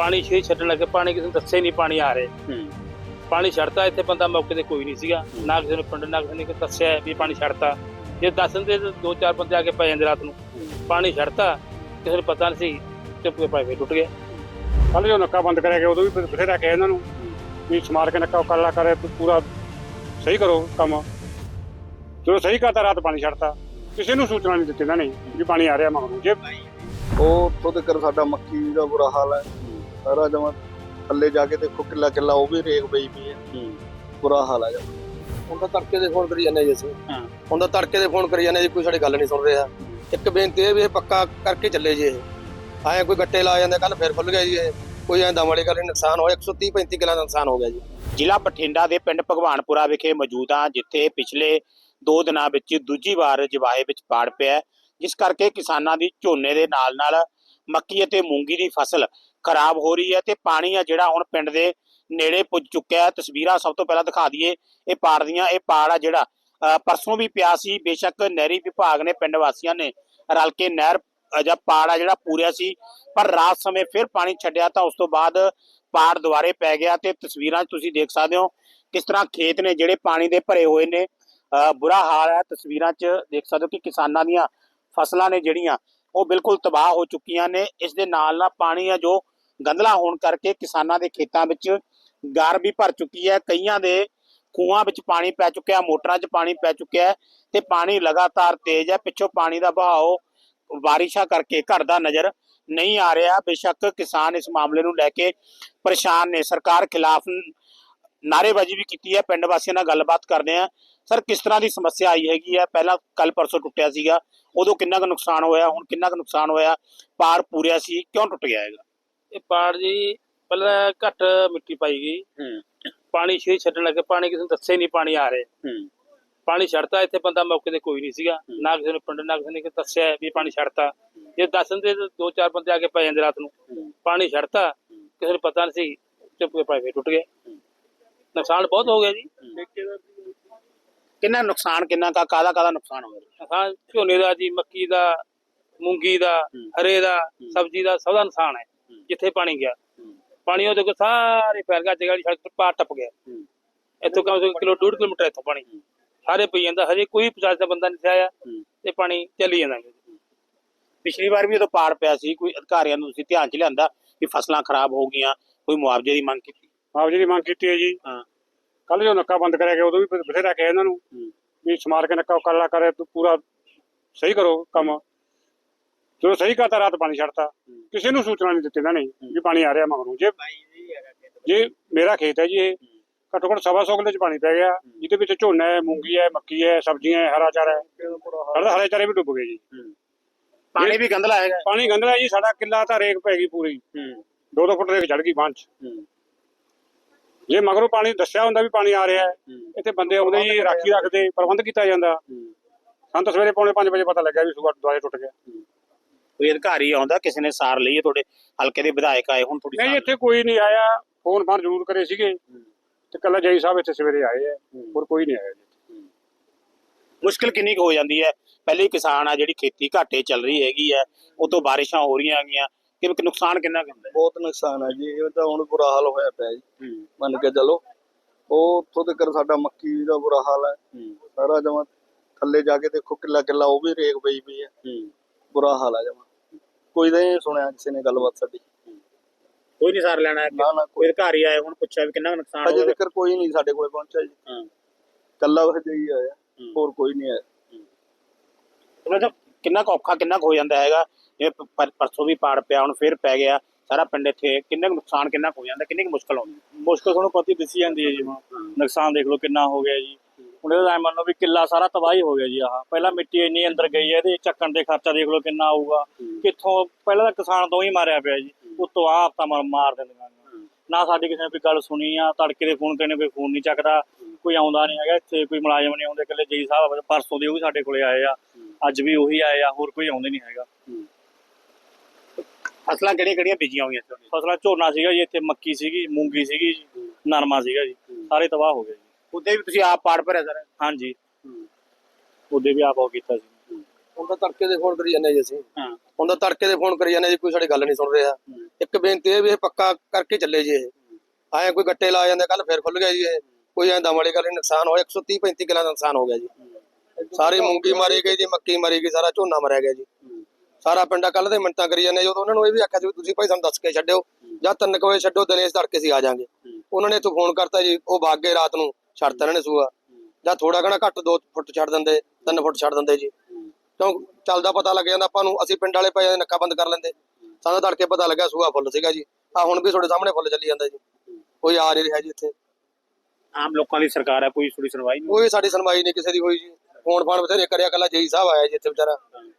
ਪਾਣੀ ਛੇ ਛੱਡਣ ਲੱਗੇ ਪਾਣੀ ਕਿਸੇ ਨੂੰ ਦੱਸੇ ਨਹੀਂ ਪਾਣੀ ਆ ਰਿਹਾ। ਹੂੰ। ਪਾਣੀ ਛੱਡਤਾ ਇੱਥੇ ਬੰਦਾ ਮੌਕੇ ਤੇ ਕੋਈ ਨਹੀਂ ਸੀਗਾ। ਨਾ ਕਿਸੇ ਨੂੰ ਪਿੰਡ ਨਾ ਕਿਸੇ ਨੇ ਦੱਸਿਆ ਵੀ ਪਾਣੀ ਛੱਡਤਾ। ਜੇ ਦੱਸ ਦਿੰਦੇ ਤਾਂ ਦੋ ਚਾਰ ਬੰਦੇ ਆ ਕੇ ਪੈ ਜਾਂਦੇ ਰਾਤ ਨੂੰ। ਪਾਣੀ ਛੱਡਤਾ ਕਿਸੇ ਨੂੰ ਪਤਾ ਨਹੀਂ ਸੀ ਚੁੱਪ ਕੇ ਪਾਣੀ ਟੁੱਟ ਗਿਆ। ਕੱਲ ਜੋ ਨੱਕਾ ਬੰਦ ਕਰਿਆ ਗਿਆ ਉਦੋਂ ਵੀ ਬਥੇਰਾ ਕਿਹਾ ਇਹਨਾਂ ਨੂੰ ਵੀ ਸਮਾਰ ਕੇ ਨੱਕਾ ਕੱਲਾ ਕਰੇ ਤੂੰ ਪੂਰਾ ਸਹੀ ਕਰੋ ਕੰਮ। ਜਦੋਂ ਸਹੀ ਕਰਤਾ ਰਾਤ ਪਾਣੀ ਛੱਡਤਾ। ਕਿਸੇ ਨੂੰ ਸੂਚਨਾ ਨਹੀਂ ਦਿੱਤੀ ਇਹਨਾਂ ਨੇ ਵੀ ਪਾਣੀ ਆ ਰਿਹਾ ਮਗਰੋਂ। ਜੇ ਉਹ ਉੱਥੋਂ ਤੱਕ ਸਾਡਾ ਮੱਕੀ ਦਾ ਬੁਰਾ ਹਾਲ ਹੈ। ਸਾਰਾ ਜਮਾ ਥੱਲੇ ਜਾ ਕੇ ਦੇਖੋ ਕਿੱਲਾ ਕਿੱਲਾ ਉਹ ਵੀ ਰੇਗ ਪਈ ਪਈ ਹੈ। ਹੂੰ। ਬੁਰਾ ਹਾਲ ਹੈ ਜਮਾ ਹੁਣ ਤਾਂ ਤੜਕੇ ਦੇ ਫੋਨ ਕਰੀ ਜਾਂਦੇ ਜੀ ਅਸੀਂ। ਹਾਂ। ਹੁਣ ਤਾਂ ਤੜਕੇ ਦੇ ਫੋਨ ਕਰੀ ਜਾਂਦੇ ਜੀ ਕੋਈ ਸਾਡੀ ਗੱਲ ਨਹੀਂ ਸੁਣ ਰਿਹਾ। ਇੱਕ ਬੇਨਤੀ ਇਹ ਵੀ ਇਹ ਪੱਕਾ ਕਰਕੇ ਚੱਲੇ ਜੀ ਇਹ। ਆਏ ਕੋਈ ਗੱਟੇ ਲਾ ਜਾਂਦੇ ਕੱਲ ਫਿਰ ਖੁੱਲ ਗਿਆ ਜੀ ਇਹ। ਕੋਈ ਐਂ ਦਮ ਵਾਲੀ ਗੱਲ ਨਹੀਂ ਨੁਕਸਾਨ ਹੋਇਆ 130 35 ਕਿੱਲਾ ਦਾ ਨੁਕਸਾਨ ਹੋ ਗਿਆ ਜੀ। ਜ਼ਿਲ੍ਹਾ ਬਠਿੰਡਾ ਦੇ ਪਿੰਡ ਭਗਵਾਨਪੁਰਾ ਵਿਖੇ ਮੌਜੂਦ ਹਾਂ ਜਿੱਥੇ ਪਿਛਲੇ 2 ਦਿਨਾਂ ਵਿੱਚ ਦੂਜੀ ਵਾਰ ਜਵਾਏ ਵਿੱਚ ਪਾੜ ਪਿਆ ਹੈ, ਜਿਸ ਕਰਕੇ ਕਿਸਾਨਾਂ ਦੀ ਝੋਨੇ ਦੇ ਨਾਲ-ਨਾਲ ਮੱਕੀ ਅਤੇ ਮੂੰਗੀ ਦੀ ਫਸਲ ਖਰਾਬ ਹੋ ਰਹੀ ਹੈ ਤੇ ਪਾਣੀ ਆ ਜਿਹੜਾ ਹੁਣ ਪਿੰਡ ਦੇ ਨੇੜੇ ਪੁੱਜ ਚੁੱਕਿਆ ਹੈ। ਤਸਵੀਰਾਂ ਸਭ ਤੋਂ ਪਹਿਲਾਂ ਦਿਖਾ ਦਈਏ। ਇਹ ਪਾੜ ਦੀਆਂ ਇਹ ਪਾੜ ਆ ਜਿਹੜਾ ਪਰਸੋਂ ਵੀ ਪਿਆ ਸੀ। ਬੇਸ਼ੱਕ ਨਹਿਰੀ ਵਿਭਾਗ ਨੇ ਪਿੰਡ ਵਾਸੀਆਂ ਨੇ ਰਲ ਕੇ ਨਹਿਰ ਜਾਂ ਪਾੜ ਆ ਜਿਹੜਾ ਪੂਰਿਆ ਸੀ। ਪਰ ਰਾਤ ਸਮੇਂ ਫਿਰ ਪਾਣੀ ਛੱਡਿਆ ਤਾਂ ਉਸ ਤੋਂ ਬਾਅਦ ਪਾੜ ਦੁਬਾਰੇ ਪੈ ਗਿਆ ਤੇ ਤਸਵੀਰਾਂ 'ਚ ਤੁਸੀਂ ਦੇਖ ਸਕਦੇ ਹੋ ਕਿਸ ਤਰ੍ਹਾਂ ਖੇਤ ਨੇ ਜਿਹੜੇ ਪਾਣੀ ਦੇ ਭਰੇ ਹੋਏ ਨੇ। ਅ, ਬੁਰਾ ਹਾਲ ਹੈ। ਤਸਵੀਰਾਂ 'ਚ ਦੇਖ ਸਕਦੇ ਹੋ ਕਿ ਕਿਸਾਨਾਂ ਦੀਆਂ ਫਸਲਾਂ ਨੇ ਜਿਹੜੀਆਂ ਉਹ ਬਿਲਕੁਲ ਤਬਾਹ ਹੋ ਚੁੱਕੀਆਂ ਨੇ। ਇਸ ਦੇ ਨਾਲ ਨਾਲ ਪਾਣੀ ਆ ਜੋ ਗੰਦਲਾ ਹੋਣ ਕਰਕੇ ਕਿਸਾਨਾਂ ਦੇ ਖੇਤਾਂ ਵਿੱਚ ਗਾਰ ਵੀ ਭਰ ਚੁੱਕੀ ਹੈ। ਕਈਆਂ ਦੇ ਖੂਹਾਂ ਵਿੱਚ ਪਾਣੀ ਪੈ ਚੁੱਕਿਆ, ਮੋਟਰਾਂ 'ਚ ਪਾਣੀ ਪੈ ਚੁੱਕਿਆ ਤੇ ਪਾਣੀ ਲਗਾਤਾਰ ਤੇਜ਼ ਹੈ। ਪਿੱਛੋਂ ਪਾਣੀ ਦਾ ਬਹਾਓ ਬਾਰਿਸ਼ਾਂ ਕਰਕੇ ਘਟਦਾ ਨਜ਼ਰ ਨਹੀਂ ਆ ਰਿਹਾ। ਬੇਸ਼ੱਕ ਕਿਸਾਨ ਇਸ ਮਾਮਲੇ ਨੂੰ ਲੈ ਕੇ ਪਰੇਸ਼ਾਨ ਨੇ। ਸਰਕਾਰ ਖਿਲਾਫ ਨਾਰੇਬਾਜ਼ੀ ਵੀ ਕੀਤੀ ਹੈ। ਪਿੰਡ ਵਾਸੀਆਂ ਨਾਲ ਗੱਲਬਾਤ ਕਰਦੇ ਆ ਸਰ, ਕਿਸ ਤਰ੍ਹਾਂ ਦੀ ਸਮੱਸਿਆ ਆਈ ਹੈਗੀ ਹੈ? ਪਹਿਲਾਂ ਕੱਲ ਪਰਸੋਂ ਟੁੱਟਿਆ ਸੀਗਾ। ਉਦੋਂ ਕਿੰਨਾ ਕੁ ਨੁਕਸਾਨ ਹੋਇਆ? ਹੁਣ ਕਿੰਨਾ ਕੁ ਨੁਕਸਾਨ ਹੋਇਆ? ਪਾਰ ਪੂਰਿਆ ਸੀ। ਕਿਉਂ ਟੁੱਟ ਗਿਆ ਹੈਗਾ? ਇਹ ਪਾੜ ਜੀ ਪਹਿਲਾਂ ਘੱਟ ਮਿੱਟੀ ਪਾਈ ਗਈ। ਹੂੰ। ਪਾਣੀ ਛੇ ਛੱਡਣ ਲੱਗੇ ਪਾਣੀ ਕਿਸੇ ਨੂੰ ਦੱਸੇ ਨਹੀਂ ਪਾਣੀ ਆ ਰਿਹਾ। ਹੂੰ। ਪਾਣੀ ਛੱਡਤਾ ਇੱਥੇ ਬੰਦਾ ਮੌਕੇ ਤੇ ਕੋਈ ਨਹੀਂ ਸੀਗਾ। ਨਾ ਕਿਸੇ ਨੂੰ ਪਿੰਡ ਨਾ ਕਿਸੇ ਨੇ ਦੱਸਿਆ ਵੀ ਪਾਣੀ ਛੱਡਤਾ। ਜੇ ਦੱਸ ਦਿੰਦੇ ਤਾਂ ਦੋ ਚਾਰ ਬੰਦੇ ਆ ਕੇ ਪੈ ਜਾਂਦੇ ਰਾਤ ਨੂੰ। ਪਾਣੀ ਛੱਡਤਾ ਕਿਸੇ ਨੂੰ ਪਤਾ ਨਹੀਂ ਸੀ ਚੁੱਪ ਕੇ ਪਾਣੀ ਟੁੱਟ ਗਿਆ ਨੁਕਸਾਨ ਬਹੁਤ ਹੋ ਗਿਆ ਜੀ। ਕਿੰਨਾ ਨੁਕਸਾਨ ਕਿੰਨਾ ਕਾ ਕਾਦਾ ਕਾਦਾ ਨੁਕਸਾਨ ਹੋਇਆ ਨੁਕਸਾਨ ਝੋਨੇ ਦਾ ਜੀ ਮੱਕੀ ਦਾ ਮੂੰਗੀ ਦਾ ਹਰੇ ਦਾ ਸਬਜ਼ੀ ਦਾ ਸਭ ਦਾ ਨੁਕਸਾਨ ਹੈ। ਜਿੱਥੇ ਪਾਣੀ ਗਿਆ। ਪਾਣੀ ਉਹਦੇ ਕੋ ਸਾਰੇ ਫੈਲ ਗਿਆ ਜਗ੍ਹਾ ਦੀ ਸੜਕ ਤੇ ਪਾਰ ਟੱਪ ਗਿਆ। ਇੱਥੋਂ ਕਮ ਸੇ ਕਿਲੋ ਡੂਢ ਕਿਲੋਮੀਟਰ ਇੱਥੋਂ ਪਾਣੀ। ਸਾਰੇ ਪਈ ਜਾਂਦਾ ਹਜੇ ਕੋਈ ਪਚਾਸ ਦਾ ਬੰਦਾ ਨਹੀਂ ਆਇਆ ਤੇ ਪਾਣੀ ਚੱਲੀ ਜਾਂਦਾ। ਪਿਛਲੀ ਵਾਰ ਵੀ ਉਦੋਂ ਪਾੜ ਪਿਆ ਸੀ ਕੋਈ ਅਧਿਕਾਰੀਆਂ ਨੂੰ ਤੁਸੀਂ ਧਿਆਨ ਚ ਲਿਆਂਦਾ ਵੀ ਫਸਲਾਂ ਖਰਾਬ ਹੋ ਗਈਆਂ ਕੋਈ ਮੁਆਵਜ਼ੇ ਦੀ ਮੰਗ ਕੀਤੀ? ਆਪ ਜੀ ਦੀ ਮੰਗ ਕੀਤੀ ਹੈ ਜੀ। ਹਾਂ। ਕੱਲ ਜੋ ਨੱਕਾ ਬੰਦ ਕਰਿਆ ਗਿਆ ਉਦੋਂ ਵੀ ਬਥੇਰਾ ਕਿਹਾ ਇਹਨਾਂ ਨੂੰ ਵੀ ਸਮਾਰ ਕੇ ਨੱਕਾ ਕੱਲਾ ਕਰੇ ਤੂੰ ਪੂਰਾ ਸਹੀ ਕਰੋ ਕੰਮ। ਜਦੋਂ ਸਹੀ ਕਰਤਾ ਰਾਤ ਪਾਣੀ ਛੱਡਤਾ। ਕਿਸੇ ਨੂੰ ਸੂਚਨਾ ਨਹੀਂ ਦਿੱਤੀ ਇਹਨਾਂ ਨੇ ਵੀ ਪਾਣੀ ਆ ਰਿਹਾ ਮਗਰੋਂ। ਜੇ ਜੇ ਮੇਰਾ ਖੇਤ ਹੈ ਜੀ ਇਹ ਘੱਟੋ ਘੱਟ ਸਵਾ ਸੌ ਕਿੱਲੇ ਚ ਪਾਣੀ ਪੈ ਗਿਆ ਜਿਹਦੇ ਵਿੱਚ ਝੋਨਾ ਹੈ ਮੂੰਗੀ ਹੈ ਮੱਕੀ ਹੈ ਸਬਜ਼ੀਆਂ ਹੈ ਹਰਾ ਚਾਰਾ ਹੈ। ਸਾਡਾ ਹਰੇ ਚਾਰੇ ਵੀ ਡੁੱਬ ਗਏ ਜੀ। ਪਾਣੀ ਵੀ ਗੰਦਲਾ ਹੈਗਾ। ਪਾਣੀ ਗੰਦਲਾ ਜੀ ਸਾਡਾ ਕਿੱਲਾ ਤਾਂ ਰੇਕ ਪੈ ਗਈ ਪੂਰੀ। ਹੂੰ। ਦੋ ਦੋ ਫੁੱਟ ਰੇਕ ਚੜ ਗਈ ਬਾਂਹ ਚ। ਜੇ ਮਗਰੋਂ ਪਾਣੀ ਦੱਸਿਆ ਹੁੰਦਾ ਵੀ ਪਾਣੀ ਆ ਰਿਹਾ ਹੈ ਇੱਥੇ ਬੰਦੇ ਆਉਂਦੇ ਜੀ ਰਾਖੀ ਰੱਖਦੇ ਪ੍ਰਬੰਧ ਕੀਤਾ ਜਾਂਦਾ। ਸਾਨੂੰ ਤਾਂ ਸਵੇਰੇ ਪੌਣੇ 5 ਵਜੇ ਪਤਾ ਲੱਗਿਆ ਵੀ ਸੂਆ ਦੁਆਰੇ ਟੁੱਟ ਗਿਆ। ਕੋਈ ਅਧਿਕਾਰੀ ਆਉਂਦਾ ਕਿਸੇ ਨੇ ਸਾਰ ਲਈ ਹੈ ਤੁਹਾਡੇ ਹਲਕੇ ਦੇ ਵਿਧਾਇਕ ਆਏ ਹੁਣ ਥੋੜੀ ਨਹੀਂ ਇੱਥੇ ਕੋਈ ਨਹੀਂ ਆਇਆ। ਫੋਨ ਫਾਨ ਜ਼ਰੂਰ ਕਰੇ ਸੀਗੇ। ਤੇ ਕੱਲਾ ਜੈ ਸਾਹਿਬ ਇੱਥੇ ਸਵੇਰੇ ਆਏ ਆ। ਹੋਰ ਕੋਈ ਨਹੀਂ ਆਇਆ ਜੀ। ਮੁਸ਼ਕਿਲ ਕਿੰਨੀ ਕੁ ਹੋ ਜਾਂਦੀ ਹੈ? ਪਹਿਲੇ ਹੀ ਕਿਸਾਨ ਆ ਜਿਹੜੀ ਖੇਤੀ ਘਾਟੇ ਚੱਲ ਰਹੀ ਹੈਗੀ ਹੈ ਉਹ ਤੋਂ ਬਾਰਿਸ਼ਾਂ ਹੋ ਰਹੀਆਂ ਹੈਗੀਆਂ। ਕਿ ਕਿ ਨੁਕਸਾਨ ਕਿੰਨਾ ਹੁੰਦਾ ਹੈ? ਬਹੁਤ ਨੁਕਸਾਨ ਹੈ ਜੀ ਇਹ ਤਾਂ ਹੁਣ ਬੁਰਾ ਹਾਲ ਹੋਇਆ ਪਿਆ ਜੀ। ਮੰਨ ਕੇ ਚਲੋ ਉਹ ਉੱਥੋਂ ਤੱਕ ਸਾਡਾ ਮੱਕੀ ਦਾ ਬੁਰਾ ਹਾਲ ਹੈ। ਸਾਰਾ ਜਮਾ ਥੱਲੇ ਜਾ ਕੇ ਦੇਖੋ ਕਿੱਲਾ ਕਿੱਲਾ ਉਹ ਵੀ ਰੇਗ ਪਈ ਪਈ ਹੈ। ਬੁਰਾ ਹਾਲ ਹੈ ਜਮਾ। ਕੋਈ ਤਾਂ ਨਹੀਂ ਸੁਣਿਆ ਕਿਸੇ ਨੇ ਗੱਲਬਾਤ ਸਾਡੀ। ਕੋਈ ਨਹੀਂ ਸਾਰ ਲੈਣਾ ਨਾ ਨਾ ਕੋਈ ਅਧਿਕਾਰੀ ਆਏ ਹੁਣ ਪੁੱਛਿਆ ਵੀ ਕਿੰਨਾ ਕੁ ਨੁਕਸਾਨ ਅਜੇ ਹੋਇਆ। ਤੱਕ ਕੋਈ ਨਹੀਂ ਸਾਡੇ ਕੋਲੇ ਪਹੁੰਚਿਆ ਜੀ। ਹਾਂ। ਕੱਲਾ ਉਹ ਹੀ ਆਇਆ ਹੋਰ ਕੋਈ ਨਹੀਂ ਆਇਆ। ਉਹਨਾਂ ਦਾ ਕਿੰਨਾ ਕੁ ਔਖਾ ਕਿੰਨਾ ਕੁ ਹੋ ਜਾਂਦਾ ਹੈਗਾ। ਪ- ਪਰ- ਪਰਸੋਂ ਵੀ ਪਾੜ ਪਿਆ ਹੁਣ ਫੇਰ ਪੈ ਗਿਆ। ਸਾਰਾ ਪਿੰਡ ਇੱਥੇ ਕਿੰਨਾ ਕੁ ਨੁਕਸਾਨ ਕਿੰਨਾ ਕੁ ਹੋ ਜਾਂਦਾ ਕਿੰਨੀ ਕੁ ਮੁਸ਼ਕਲ ਆਉਂਦੀ ਮੁਸ਼ਕਲ ਤੁਹਾਨੂੰ ਪਤਾ ਦਿਸੀ ਜਾਂਦੀ ਹੈ ਜੀ। ਹੁਣ ਨੁਕਸਾਨ ਦੇਖ ਲਓ ਕਿੰਨਾ ਹੋ ਗਿਆ ਜੀ। ਹੁਣ ਇਹਦਾ ਐਂ ਮੰਨ ਲਓ ਵੀ ਕਿੱਲਾ ਸਾਰਾ ਤਬਾਹੀ ਹੋ ਗਿਆ ਜੀ ਆਹ। ਪਹਿਲਾਂ ਮਿੱਟੀ ਇੰਨੀ ਅੰਦਰ ਗਈ ਹੈ ਇਹਦੇ ਚੱਕਣ ਦੇ ਖਰਚਾ ਦੇਖ ਲਓ ਕਿੰਨਾ ਆਊਗਾ। ਕਿੱਥੋਂ ਪਹਿਲਾਂ ਤਾਂ ਕਿਸਾਨ ਤੋਂ ਹੀ ਮਾਰਿਆ ਪਿਆ ਜੀ। ਉਤੋਂ ਆਹ ਤਾਂ ਮਾਰ ਦਿੰਦੀਆਂ ਨੇ। ਨਾ ਸਾਡੀ ਕਿਸੇ ਨੇ ਕੋਈ ਗੱਲ ਸੁਣੀ ਆ ਤੜਕੇ ਦੇ ਫੋਨ ਕਰਨੇ ਕੋਈ ਫੋਨ ਨਹੀਂ ਚੱਕਦਾ। ਕੋਈ ਆਉਂਦਾ ਨਹੀਂ ਹੈਗਾ ਇੱਥੇ ਕੋਈ ਮੁਲਾਜ਼ਮ ਨਹੀਂ ਆਉਂਦੇ ਇਕੱਲੇ। ਜੀ ਸਾਹਿਬ ਪਰਸੋਂ ਦੇ ਉਹ ਵੀ ਸਾਡੇ ਕੋਲੇ ਆਏ ਆ। ਅੱਜ ਵੀ ਉਹੀ ਆਏ ਆ ਹੋਰ ਕੋਈ ਆਉਂਦੇ ਨਹੀਂ ਹੈਗਾ। ਫਸਲਾਂ ਕਿਹੜੀਆਂ ਕਿਹੜੀਆਂ ਬੀਜੀਆਂ ਹੋਈਆਂ ਸੀ ਫਸਲਾਂ ਝੋਨਾ ਸੀਗਾ ਜੀ ਇੱਥੇ ਮੱਕੀ ਸੀਗੀ ਮੂੰਗੀ ਸੀਗੀ ਨਰਮਾ ਸੀਗਾ ਜੀ। ਸਾਰੇ ਤਬਾਹ ਹੋ ਗਏ ਜੀ। ਉਹਦੇ ਵੀ ਤੁਸੀਂ ਆਪ ਪਾੜ ਭਰਿਆ ਸਰ? ਹਾਂਜੀ। ਉਹਦੇ ਵੀ ਆਪ ਉਹ ਕੀਤਾ ਸੀ। ਹੁਣ ਤਾਂ ਤੜਕੇ ਦੇ ਫੋਨ ਕਰੀ ਜਾਂਦੇ ਜੀ ਅਸੀਂ। ਹਾਂ। ਹੁਣ ਤਾਂ ਤੜਕੇ ਦੇ ਫੋਨ ਕਰੀ ਜਾਂਦੇ ਜੀ ਕੋਈ ਸਾਡੀ ਗੱਲ ਨਹੀਂ ਸੁਣ ਰਿਹਾ। ਇੱਕ ਬੇਨਤੀ ਇਹ ਵੀ ਇਹ ਪੱਕਾ ਕਰਕੇ ਚੱਲੇ ਜੀ ਇਹ। ਆਏ ਕੋਈ ਗੱਟੇ ਲਾ ਜਾਂਦੇ ਕੱਲ ਫੇਰ ਖੁੱਲ ਗਿਆ ਜੀ ਇਹ। ਕੋਈ ਐਂ ਦਮ ਵਾਲੀ ਗੱਲ ਨੁਕਸਾਨ ਹੋਇਆ 130 35 ਕਿੱਲਾ ਦਾ ਨੁਕਸਾਨ ਹੋ ਗਿਆ ਜੀ। ਸਾਰੀ ਮੂੰਗੀ ਮਾਰੀ ਗਈ ਜੀ ਮੱਕੀ ਮਾਰੀ ਗਈ ਸਾਰਾ ਝੋਨਾ ਮਰਿਆ ਗਿਆ ਜੀ। ਸਾਰਾ ਪਿੰਡਾ ਕੱਲ ਦੇ ਮਿੰਟਾਂ ਕਰੀ ਜਾਂਦੇ ਜਦੋਂ ਉਹਨਾਂ ਨੂੰ ਇਹ ਵੀ ਆਖਿਆ ਸੀ ਤੁਸੀਂ ਭਾਈ ਸਾਨੂੰ ਦੱਸ ਕੇ ਛੱਡਿਓ ਜਾਂ ਤਿੰਨ ਕੁ ਵਜੇ ਛੱਡੋ ਦਿਨੇਸ਼ ਤੜਕੇ ਸੀ ਆ ਜਾਾਂਗੇ। ਉਹਨਾਂ ਨੇ ਇੱਥੋਂ ਫੋਨ ਕਰਤਾ ਜੀ ਉਹ ਭਾਗ ਗਏ ਰਾਤ ਨੂੰ ਛੱਡਤਾ ਇਹਨਾਂ ਨੇ ਸੂਆ। ਜਾਂ ਥੋੜਾ ਘਣਾ ਘੱਟ 2 ਫੁੱਟ ਛੱਡ ਦਿੰਦੇ 3 ਫੁੱਟ ਛੱਡ ਦਿੰਦੇ ਜੀ। ਕਿਉਂ ਚੱਲਦਾ ਪਤਾ ਲੱਗ ਜਾਂਦਾ ਆਪਾਂ ਨੂੰ ਅਸੀਂ ਪਿੰਡ ਵਾਲੇ ਪਏ ਨੱਕਾ ਬੰਦ ਕਰ ਲੈਂਦੇ। ਸਾਨੂੰ ਤੜਕੇ ਪਤਾ ਲੱਗਿਆ ਸੂਆ ਫੁੱਲ ਸੀਗਾ ਜੀ। ਆ ਹੁਣ ਵੀ ਤੁਹਾਡੇ ਸਾਹਮਣੇ ਫੁੱਲ ਚੱਲੀ ਜਾਂਦਾ ਜੀ। ਕੋਈ ਆ ਨਹੀਂ ਰਿਹਾ ਜੀ ਇੱਥੇ। ਆਮ ਲੋਕਾਂ ਦੀ ਸਰਕਾਰ ਹੈ ਕੋਈ ਥੋੜੀ ਸੁਣਵਾਈ ਨਹੀਂ ਕੋਈ ਸਾਡੀ ਸੁਣਵਾਈ ਨਹੀਂ ਕਿਸੇ ਦੀ ਹੋਈ ਜੀ। ਫੋਨ ਫਾਨ ਬਥੇਰੇ ਕਰਿਆ ਕੱਲਾ ਜੇਈ ਸਾਹਿਬ ਆਇਆ ਜੀ ਇੱਥੇ ਵਿਚਾਰਾ।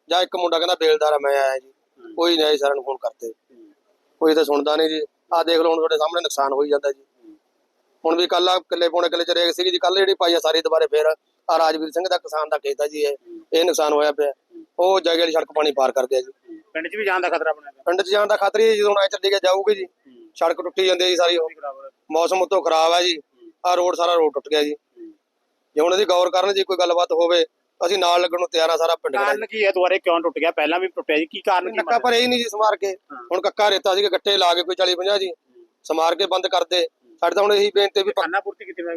ਜਾਂ ਇੱਕ ਮੁੰਡਾ ਕਹਿੰਦਾ ਬੇਲਦਾਰ ਮੈਂ ਆਇਆ ਜੀ। ਕੋਈ ਨਹੀਂ ਸਾਰਿਆਂ ਨੂੰ ਫੋਨ ਕਰਤੇ ਕੋਈ ਤਾਂ ਸੁਣਦਾ ਨਹੀਂ ਜੀ। ਆ ਦੇਖ ਲਓ ਹੁਣ ਤੁਹਾਡੇ ਸਾਹਮਣੇ ਨੁਕਸਾਨ ਹੋਈ ਜਾਂਦਾ ਜੀ। ਹੁਣ ਵੀ ਕੱਲ ਕਿੱਲੇ ਪੌਣੇ ਕਿੱਲੇ ਚ ਰੇਗ ਸੀਗੀ ਜੀ ਕੱਲ ਜਿਹੜੀ ਪਾਈ ਆ ਸਾਰੀ ਦੁਬਾਰੇ ਫੇਰ ਆ ਰਾਜਵੀਰ ਸਿੰਘ ਦਾ ਕਿਸਾਨ ਦਾ ਖੇਤ ਆ ਜੀ ਇਹ। ਇਹ ਨੁਕਸਾਨ ਹੋਇਆ ਪਿਆ। ਉਹ ਜਗ੍ਹਾ ਵਾਲੀ ਸੜਕ ਪਾਣੀ ਪਾਰ ਕਰ ਗਿਆ ਜੀ। ਪਿੰਡ 'ਚ ਵੀ ਜਾਣ ਦਾ ਖਤਰਾ ਬਣਿਆ ਪਿਆ। ਪਿੰਡ 'ਚ ਜਾਣ ਦਾ ਖਤਰਾ ਹੀ ਜਦੋਂ ਐ ਚੱਲੀ ਗਿਆ ਜਾਊਗੀ ਜੀ। ਸੜਕ ਟੁੱਟੀ ਜਾਂਦੀ ਹੈ ਜੀ ਸਾਰੀ ਉਹ। ਮੌਸਮ ਉਤੋਂ ਖਰਾਬ ਹੈ ਜੀ। ਆ ਰੋਡ ਸਾਰਾ ਰੋਡ ਟੁੱਟ ਗਿਆ ਜੀ। ਜੇ ਹੁਣ ਅਸੀਂ ਗੌਰ ਕਰਨ ਜੀ ਕੋਈ ਗੱਲਬਾਤ ਹੋਵੇ ਅਸੀਂ ਨਾਲ ਲੱਗਣ ਨੂੰ ਤਿਆਰ ਆ ਸਾਰਾ ਪਿੰਡ ਖੜਾ ਕਾਰਨ ਕੀ ਹੈ? ਦੁਆਰੇ ਕਿਉਂ ਟੁੱਟ ਗਿਆ? ਪਹਿਲਾਂ ਵੀ ਟੁੱਟਿਆ ਜੀ। ਕੀ ਕਾਰਨ ਕੀ ਨੱਕਾ ਪਰ ਇਹ ਨਹੀਂ ਜੀ ਸਮਾਰ ਕੇ। ਹੁਣ ਕੱਕਾ ਰੇਤਾ ਸੀ ਗੱਟੇ ਲਾ ਕੇ ਕੋਈ 40 50 ਜੀ। ਸਮਾਰ ਕੇ ਬੰਦ ਕਰਦੇ ਸਾਡੇ ਤਾਂ ਹੁਣ ਇਹੀ ਬੇਨਤੀ ਵੀ ਖਾਨਾ ਪੂਰਤੀ ਕੀਤੀ ਮੈਂ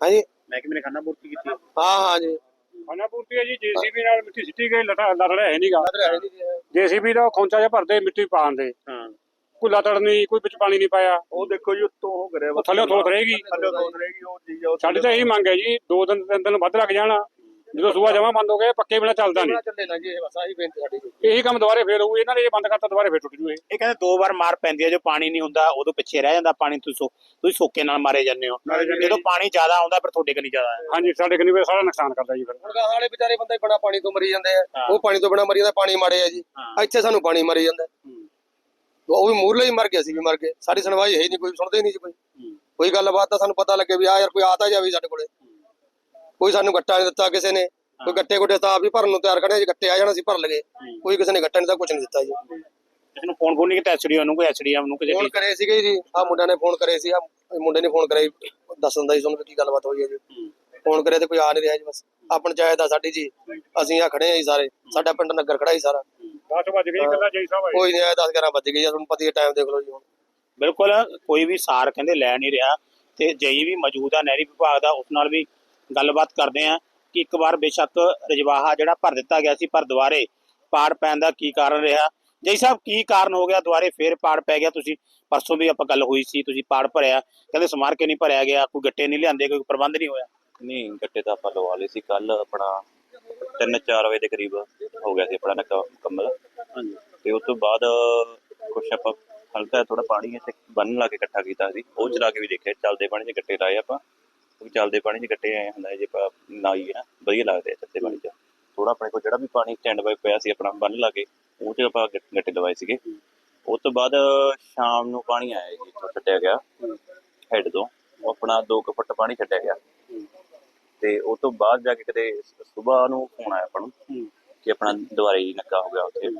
ਹਾਂਜੀ। ਮਹਿਕਮੇ ਨੇ ਖਾਨਾ ਪੂਰਤੀ ਕੀਤੀ ਹੈ। ਹਾਂ ਹਾਂ ਜੀ। ਖਾਣਾ ਪੂਰਤੀ ਹੈ ਜੀ ਜੀਸੀਬੀ ਨਾਲ ਮਿੱਟੀ ਸਿੱਟੀ ਗਈ ਲਟਾ ਲੜਿਆ ਹੈ ਨਹੀਂਗਾ ਜੀਸੀਬੀ ਦਾ ਖੌਂਚਾ ਜਿਹਾ ਭਰਦੇ ਮਿੱਟੀ ਪਾਣ ਦੇ। ਹਾਂ। ਕੋਈ ਲਤੜ ਨਹੀਂ ਕੋਈ ਵਿੱਚ ਪਾਣੀ ਨਹੀਂ ਪਾਇਆ। ਉਹ ਦੇਖੋ ਜੀ ਉੱਤੋਂ ਉਹ ਕਰਿਆ। ਉਹ ਥੱਲੇ ਥੋਤ ਰਹੇਗੀ। ਥੱਲੇ ਥੋਤ ਰਹੇਗੀ ਉਹ ਉਹ ਸਾਡੀ ਤਾਂ ਇਹੀ ਮੰਗ ਹੈ ਜੀ ਦੋ ਦਿਨ ਤਿੰਨ ਦਿਨ ਵੱਧ ਲੱਗ ਜਾਣਾ। ਜਦੋਂ ਸੂਆ ਜਮਾ ਬੰਦ ਹੋ ਗਿਆ ਪੱਕੇ ਬਿਨਾ ਚੱਲਦਾ ਨਹੀਂ। ਚੱਲੇ ਨਾ ਜੀ ਇਹ ਬਸ ਆਹੀ ਬੇਨਤੀ ਸਾਡੀ ਜੀ। ਇਹੀ ਕੰਮ ਦੁਬਾਰੇ ਫੇਰ ਹੋਊ ਇਹਨਾਂ ਨੇ ਇਹ ਬੰਦ ਕਰਤਾ ਦੁਬਾਰੇ ਫੇਰ ਟੁੱਟ ਜੂ ਇਹ। ਇਹ ਕਹਿੰਦੇ ਦੋ ਵਾਰ ਮਾਰ ਪੈਂਦੀ ਹੈ ਜੋ ਪਾਣੀ ਨਹੀਂ ਹੁੰਦਾ ਉਦੋਂ ਪਿੱਛੇ ਰਹਿ ਜਾਂਦਾ ਪਾਣੀ ਤੁਸੀਂ ਸੋ- ਤੁਸੀਂ ਸੋਕੇ ਨਾਲ ਮਾਰੇ ਜਾਂਦੇ ਹੋ। ਮਾਰੇ ਜਾਂਦੇ ਜਦੋਂ ਪਾਣੀ ਜ਼ਿਆਦਾ ਆਉਂਦਾ ਫਿਰ ਤੁਹਾਡੇ ਕਨੀ ਜ਼ਿਆਦਾ ਹੈ ਹਾਂਜੀ ਸਾਡੇ ਕਨੀ ਸਾਰਾ ਨੁਕਸਾਨ ਕਰਦਾ ਜੀ ਫਿਰ। ਹੁਣ ਗਾਹਾਂ ਵਾਲੇ ਵਿਚਾਰੇ ਬੰਦੇ ਬਿਨਾ ਪਾਣੀ ਤੋਂ ਮਰੀ ਜਾਂਦੇ ਆ। ਹਾਂ। ਉਹ ਪਾਣੀ ਤੋਂ ਬਿਨਾ ਮਰੀ ਜਾਂਦਾ ਪਾਣੀ ਮਾੜੇ ਆ ਜੀ। ਹਾਂ। ਇੱਥੇ ਸਾਨੂੰ ਪਾਣੀ ਮਰੀ ਜਾਂਦਾ। ਉਹ ਵੀ ਮੂਰਲੇ ਹੀ ਮਰ ਗਿਆ ਸੀ ਵੀ ਮਰ ਗਏ। ਸਾਡੀ ਸੁਣਵਾਈ ਹੈ ਹੀ ਨਹੀਂ ਕੋਈ ਸੁਣਦੇ ਹੀ ਨਹੀਂ ਜੀ ਕੋਈ। ਕੋਈ ਗੱਲਬਾਤ ਤਾਂ ਸਾਨੂੰ ਪਤਾ ਲੱਗੇ ਵੀ ਆ ਯਾਰ ਕੋਈ ਆ ਤਾਂ ਜਾਵੇ ਸਾਡੇ ਕੋਲੇ। ਕੋਈ ਸਾਨੂੰ ਗੱਟਾ ਨਹੀਂ ਦਿੱਤਾ ਕਿਸੇ ਨੇ। ਕੋਈ ਗੱਟੇ ਗੁੱਟੇ ਤਾਂ ਆਪ ਹੀ ਭਰਨ ਨੂੰ ਤਿਆਰ ਖੜੇ ਜੀ ਗੱਟੇ ਆ ਜਾਣ ਅਸੀਂ ਭਰ ਲਗੇ ਕੋਈ ਕਿਸੇ ਨੇ ਗੱਟਾ ਨਹੀਂ ਤਾਂ ਕੁਝ ਨਹੀਂ ਦਿੱਤਾ ਜੀ। ਕਿਸੇ ਨੂੰ ਫੋਨ ਫੋਨ ਨਹੀਂ ਕੀਤਾ ਐਸਡੀਓ ਨੂੰ ਕੋਈ ਐਸਡੀਐਮ ਨੂੰ ਕਿਸੇ ਫੋਨ ਕਰੇ ਸੀਗੇ ਜੀ ਆ ਮੁੰਡਿਆਂ ਨੇ ਫੋਨ ਕਰੇ ਸੀ ਆ ਮੁੰਡੇ ਨੇ ਫੋਨ ਕਰਿਆ ਜੀ, ਦੱਸ ਦਿੰਦਾ ਜੀ ਤੁਹਾਨੂੰ ਕੀ ਗੱਲਬਾਤ ਹੋਈ ਹੈ ਜੀ। ਫੋਨ ਕਰੇ ਤੇ ਕੋਈ ਆ ਨਹੀਂ ਰਿਹਾ ਜੀ ਬਸ। ਆ ਪੰਚਾਇਤ ਆ ਸਾਡੀ ਜੀ ਅਸੀਂ ਆ ਖੜੇ ਆ ਜੀ ਸਾਰੇ। ਸਾਡਾ ਪਿੰਡ ਨਗਰ ਖੜਾ ਜੀ ਸਾਰਾ। 10 ਵਜ ਗਏ ਕੱਲਾ ਜੈ ਸਾਹਿਬ ਕੋਈ ਨਹੀਂ ਆਇਆ 10 11 ਵੱਜ ਗਏ ਜੀ ਤੁਹਾਨੂੰ ਪਤਾ ਹੀ ਟਾਈਮ ਦੇਖ ਲਓ ਜੀ ਹੁਣ। ਬਿਲਕੁਲ ਕੋਈ ਵੀ ਸਾਰ ਕਹਿੰਦੇ ਲੈ ਨਹੀਂ ਰਿਹਾ। ਤੇ ਜਈ ਵੀ ਮੌਜੂਦ ਆ ਨਹਿਰੀ ਵਿਭਾਗ ਦਾ ਉਸ ਨਾਲ ਵੀ ਗੱਲਬਾਤ ਕਰਦੇ ਆ ਕਿ ਇੱਕ ਵਾਰ ਬੇਸ਼ੱਕ ਰਜਵਾਹਾ ਜਿਹੜਾ ਭਰ ਦਿੱਤਾ ਗਿਆ ਸੀ ਪਰ ਦੁਬਾਰੇ ਪਾੜ ਪੈਣ ਦਾ ਕੀ ਕਾਰਨ ਰਿਹਾ? ਜਈ ਸਾਹਿਬ ਕੀ ਕਾਰਨ ਹੋ ਗਿਆ? ਦੁਬਾਰੇ ਫੇਰ ਪਾੜ ਪੈ ਗਿਆ ਤੁਸੀਂ? ਪਰਸੋਂ ਵੀ ਆਪਾਂ ਗੱਲ ਹੋਈ ਸੀ ਤੁਸੀਂ ਪਾੜ ਭਰਿਆ। ਕਹਿੰਦੇ ਸਮਾਰ ਕੇ ਨਹੀਂ ਭਰਿਆ ਗਿਆ? ਕੋਈ ਗੱਟੇ ਨਹੀਂ ਲਿਆਂਦੇ ਕੋਈ ਪ੍ਰਬੰਧ ਨਹੀਂ ਹੋਇਆ? ਨਹੀਂ ਗੱਟੇ ਤਾਂ ਆਪਾਂ ਲਵਾ ਲਏ ਸੀ ਕੱਲ ਆਪਣਾ 3-4 ਵਜੇ ਦੇ ਕਰੀਬ ਹੋ ਗਿਆ ਸੀ ਆਪਣਾ ਨੱਕਾ ਮੁਕੰਮਲ ਤੇ ਉਸ ਤੋਂ ਬਾਅਦ ਕੁਛ ਆਪਾਂ ਹਲਕਾ ਥੋੜਾ ਪਾਣੀ ਇੱਥੇ ਬੰਨ ਲਾ ਕੇ ਇਕੱਠਾ ਕੀਤਾ ਸੀ। ਉਹ ਚਲਾ ਕੇ ਵੀ ਦੇਖਿਆ ਚੱਲਦੇ ਪਾਣੀ 'ਚ ਗੱਟੇ ਲਾਏ ਆਪਾਂ। ਕਿਉਂਕਿ ਚੱਲਦੇ ਪਾਣੀ 'ਚ ਗੱਟੇ ਆਏ ਹੁੰਦਾ ਜੇ ਆਪਾਂ ਨਾਈ ਨਾ ਵਧੀਆ ਲੱਗਦੇ ਆ ਚੱਲਦੇ ਪਾਣੀ 'ਚ। ਥੋੜਾ ਆਪਣੇ ਕੋਲ ਜਿਹੜਾ ਵੀ ਪਾਣੀ ਸਟੈਂਡ ਬਾਈ ਪਿਆ ਸੀ ਆਪਣਾ ਬੰਨ ਲਾ ਕੇ ਉਹ 'ਚ ਆਪਾਂ ਗੱਟ- ਗੱਟੇ ਲਵਾਏ ਸੀਗੇ। ਉਸ ਤੋਂ ਬਾਅਦ ਸ਼ਾਮ ਨੂੰ ਪਾਣੀ ਆਇਆ ਜੀ ਇੱਥੋਂ ਛੱਡਿਆ ਗਿਆ ਹੈਡ ਤੋਂ। ਉਹ ਆਪਣਾ 2 ਫੁੱਟ ਪਾਣੀ ਛੱਡਿਆ ਗਿਆ। ਤੇ ਉਸ ਤੋਂ ਬਾਅਦ ਜਾ ਕੇ ਕਿਤੇ ਸਵੇਰ ਨੂੰ ਫੋਨ ਆਇਆ ਆਪਾਂ ਨੂੰ ਕਿ ਆਪਣਾ ਦੁਬਾਰੇ ਨੱਕਾ ਹੋ ਗਿਆ ਉੱਥੇ।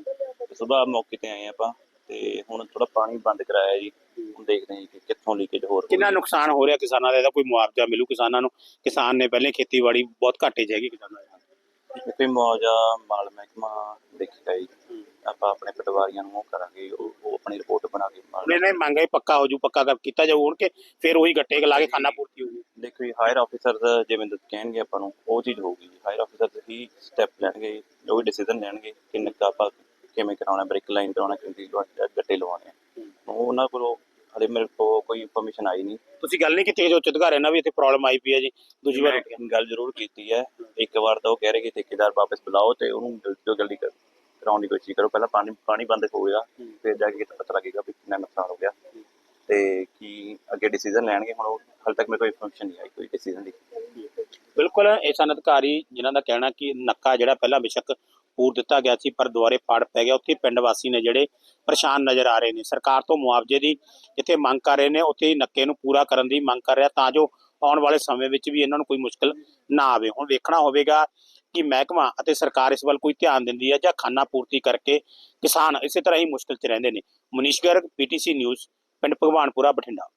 ਸਵੇਰ ਮੌਕੇ ਤੇ ਆਏ ਆਪਾਂ। ਤੇ ਹੁਣ ਥੋੜਾ ਪਾਣੀ ਬੰਦ ਕਰਾਇਆ ਜੀ। ਹੁਣ ਦੇਖਦੇ ਹਾਂ ਜੀ ਕਿ ਕਿੱਥੋਂ ਲੀਕੇਜ ਹੋਰ ਹੋਈ। ਕਿੰਨਾ ਨੁਕਸਾਨ ਹੋ ਰਿਹਾ ਕਿਸਾਨਾਂ ਦਾ? ਇਹਦਾ ਕੋਈ ਮੁਆਵਜ਼ਾ ਮਿਲੂ ਕਿਸਾਨਾਂ ਨੂੰ? ਕਿਸਾਨ ਨੇ ਪਹਿਲੇ ਖੇਤੀਬਾੜੀ ਬਹੁਤ ਘਾਟੇ 'ਚ ਹੈਗੀ ਕਿਸਾਨਾਂ ਦੀ ਕੋਈ ਮੁਆਵਜ਼ਾ ਮਾਲ ਮਹਿਕਮਾ ਦੇਖੇਗਾ ਜੀ। ਆਪਾਂ ਆਪਣੇ ਪਟਵਾਰੀਆਂ ਨੂੰ ਉਹ ਕਰਾਂਗੇ ਉਹ ਉਹ ਆਪਣੀ ਰਿਪੋਰਟ ਬਣਾ ਕੇ ਮਾਲ ਉਹਨੇ ਮੰਗਾ ਹੀ ਪੱਕਾ ਹੋ ਜੂ ਪੱਕਾ ਕਰ ਕੀਤਾ ਜਾਊ ਹੁਣ ਕਿ ਫਿਰ ਉਹੀ ਗੱਟੇ ਲਾ ਕੇ ਖਾਨਾ ਪੂਰਤੀ ਹੋਊਗੀ ਦੇਖੋ ਜੀ ਹਾਇਰ ਆਫੀਸਰ ਜਿਵੇਂ ਦੱਸ ਕਹਿਣਗੇ ਆਪਾਂ ਨੂੰ ਉਹ ਚੀਜ਼ ਹੋਊਗੀ ਜੀ। ਹਾਇਰ ਆਫੀਸਰ ਹੀ ਸਟੈਪ ਲੈਣਗੇ ਵੀ ਡਿਸੀਜਨ ਲੈਣਗੇ ਕਿ ਨੱਕਾ ਆਪਾਂ ਕਿਵੇਂ ਕਰਾਉਣਾ ਬ੍ਰਿਕ ਲਾਈਨ ਕਰਾਉਣਾ ਕਿੰਨੀ ਗੱਟੇ ਲਵਾਉਣੇ ਆ ਉਹ ਉਹਨਾਂ ਕੋਲੋਂ ਹਲੇ ਮੇਰੇ ਕੋਲ ਕੋਈ ਇਨਫੋਰਮੇਸ਼ਨ ਆਈ ਨਹੀਂ। ਤੁਸੀਂ ਗੱਲ ਨਹੀਂ ਕੀਤੀ ਉੱਚ ਅਧਿਕਾਰੀਆਂ ਨਾਲ ਵੀ ਇੱਥੇ ਪ੍ਰੋਬਲਮ ਆਈ ਪਈ ਹੈ ਜੀ ਦੂਜੀ ਵਾਰ ਮੈਂ ਗੱਲ ਜ਼ਰੂਰ ਕੀਤੀ ਹੈ। ਇੱਕ ਵਾਰ ਤਾਂ ਉਹ ਕਹਿ ਰਹੇ ਕਿ ਠੇਕੇਦਾਰ ਵਾਪਸ ਬੁਲਾਓ ਤੇ ਉਹਨੂੰ ਜਲਦੀ ਤੋਂ ਜਲਦੀ ਕਰ- ਕਰਾਉਣ ਦੀ ਕੋਸ਼ਿਸ਼ ਕਰੋ। ਪਹਿਲਾਂ ਪਾਣੀ ਪਾਣੀ ਬੰਦ ਹੋਏਗਾ ਫਿਰ ਜਾ ਕੇ ਪਤਾ ਲੱਗੇਗਾ ਵੀ ਕਿੰਨਾ ਨੁਕਸਾਨ ਹੋ ਗਿਆ। ਤੇ ਕੀ ਅੱਗੇ ਡਿਸੀਜਨ ਲੈਣਗੇ ਹੁਣ ਉਹ ਹਾਲੇ ਤੱਕ ਮੇਰੇ ਕੋਲ ਇਨਫੋਰਮੇਸ਼ਨ ਨਹੀਂ ਆਈ ਕੋਈ ਡਿਸੀਜਨ ਦੀ। ਬਿਲਕੁਲ ਇਹ ਸਨ ਅਧਿਕਾਰੀ ਜਿਨ੍ਹਾਂ ਦਾ ਕਹਿਣਾ ਕਿ ਨੱਕਾ ਜਿਹੜਾ ਪਹਿਲਾਂ ਬੇਸ਼ੱਕ ਪੂਰ ਦਿੱਤਾ ਗਿਆ ਸੀ, ਪਰ ਦੁਬਾਰੇ ਪਾੜ ਪੈ ਗਿਆ। ਉੱਥੇ ਪਿੰਡ ਵਾਸੀ ਨੇ ਜਿਹੜੇ ਪਰੇਸ਼ਾਨ ਨਜ਼ਰ ਆ ਰਹੇ ਨੇ। ਸਰਕਾਰ ਤੋਂ ਮੁਆਵਜ਼ੇ ਦੀ ਜਿੱਥੇ ਮੰਗ ਕਰ ਰਹੇ ਨੇ। ਉੱਥੇ ਨੱਕੇ ਨੂੰ ਪੂਰਾ ਕਰਨ ਦੀ ਮੰਗ ਕਰ ਰਿਹਾ, ਤਾਂ ਜੋ ਆਉਣ ਵਾਲੇ ਸਮੇਂ ਵਿੱਚ ਵੀ ਇਹਨਾਂ ਨੂੰ ਕੋਈ ਮੁਸ਼ਕਲ ਨਾ ਆਵੇ। ਹੁਣ ਵੇਖਣਾ ਹੋਵੇਗਾ ਕਿ ਮਹਿਕਮਾ ਅਤੇ ਸਰਕਾਰ ਇਸ ਵੱਲ ਕੋਈ ਧਿਆਨ ਦਿੰਦੀ ਹੈ ਜਾਂ ਖਾਨਾ ਪੂਰਤੀ ਕਰਕੇ ਕਿਸਾਨ ਇਸੇ ਤਰ੍ਹਾਂ ਹੀ ਮੁਸ਼ਕਲ 'ਚ ਰਹਿੰਦੇ ਨੇ। ਮਨੀਸ਼ ਗਰਗ, ਪੀਟੀਸੀ ਨਿਊਜ਼, ਪਿੰਡ ਭਗਵਾਨਪੁਰਾ, ਬਠਿੰਡਾ।